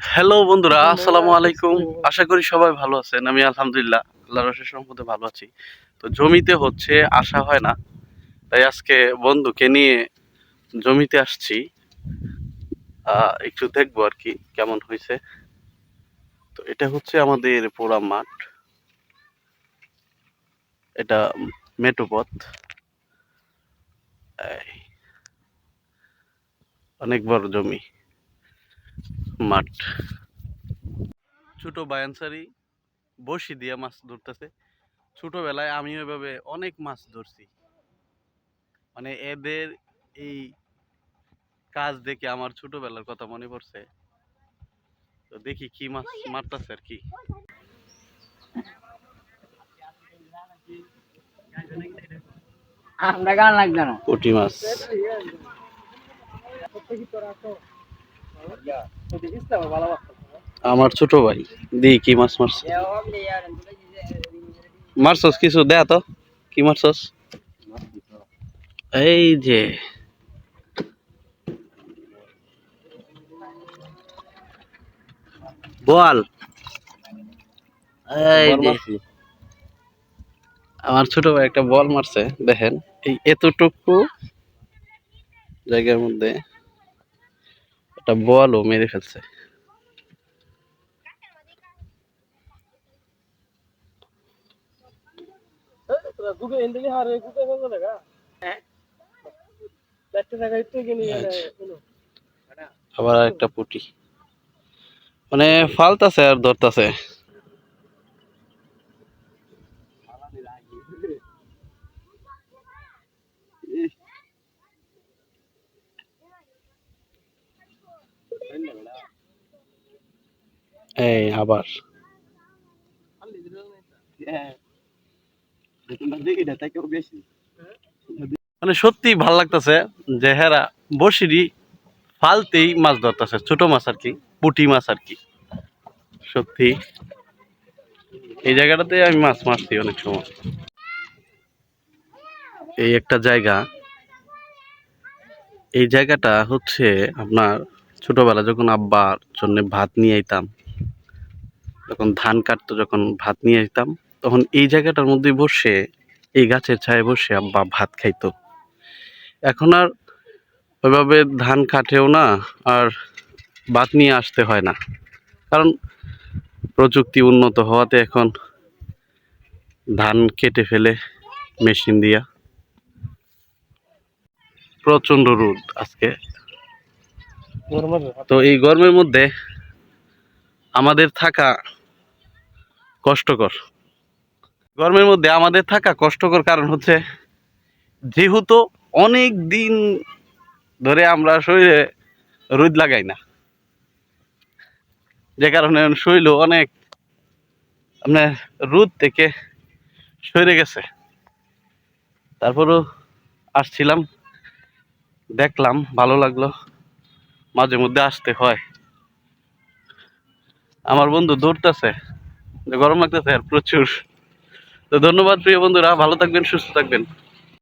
Hello বন্ধুরা আসসালামু আলাইকুম। আশা করি সবাই ভালো আছেন। আমি আলহামদুলিল্লাহ আল্লাহর রসের সম্পদে ভালো আছি। তো জমিতে হচ্ছে আসা হয় না তাই আজকে বন্ধুকে নিয়ে জমিতে আসছি। একটু দেখব আর কি কেমন হয়েছে। তো এটা হচ্ছে আমাদের পোড়া মাঠ। এটা মেটু পথ। অনেক বড় জমি। মাঠ। ছোট বায়ানসারি বসি দিয়ে মাছ ধরতেছে। ছোটবেলায় আমি ওইভাবে অনেক মাছ ধরছি। মানে এদের এই কাজ দেখে আমার ছোটবেলার কথা মনে পড়ছে। তো দেখি কি মাছ মারতেছে আর কি। আমরা গান লাগবে না। পুঁটি মাছ? আমার ছোট ভাই দেখি কি মাছ মারছে? মারছস কিছু? দেয়া তো কি মারছস? এই যে। বল। এই যে। আমার ছোট ভাই একটা বল মারছে দেখেন। এই এতটুকু জায়গার মধ্যে। একটা বলও মেরে ফেলছে আবার একটা পুটি মানে ফালতাছে আর ধরতাছে এই আবার মানে সত্যি ভালো লাগতেছে যে হেরা বসিরি ফালতেই মাছ ধরতেছে ছোট মাছ আর কি পুটি মাছ আর কি। সত্যি। এই জায়গাটাতে আমি মাছ মারছি অনেক সময়। এই একটা জায়গা। এই জায়গাটা হচ্ছে আপনার ছোটবেলা যখন আব্বার জন্য ভাত নিয়ে আইতাম, যখন ধান কাটতো যখন ভাত নিয়ে আইতাম, তখন এই জায়গাটার মধ্যে বসে, এই গাছের ছায়ে বসে আব্বা ভাত খাইতো। এখন আর ওইভাবে ধান কাটেও না, আর ভাত নিয়ে আসতে হয় না। কারণ প্রযুক্তি উন্নত হওয়াতে এখন ধান কেটে ফেলে মেশিন দিয়া প্রচণ্ড রোদ আজকে। তো এই গরমের মধ্যে আমাদের থাকা কষ্টকর। গরমের মধ্যে আমাদের থাকা কষ্টকর কারণ হচ্ছে যেহেতু অনেক দিন ধরে আমরা শরীরে রোদ লাগাই না। যে কারণে শরীর অনেক আপনার রোদ থেকে সরে গেছে। তারপরও আসছিলাম, দেখলাম, ভালো লাগল। মাঝে মধ্যে আসতে হয়। আমার বন্ধু দৌড়তেছে, গরম লাগতেছে আর প্রচুর। তো ধন্যবাদ প্রিয় বন্ধুরা, ভালো থাকবেন, সুস্থ থাকবেন।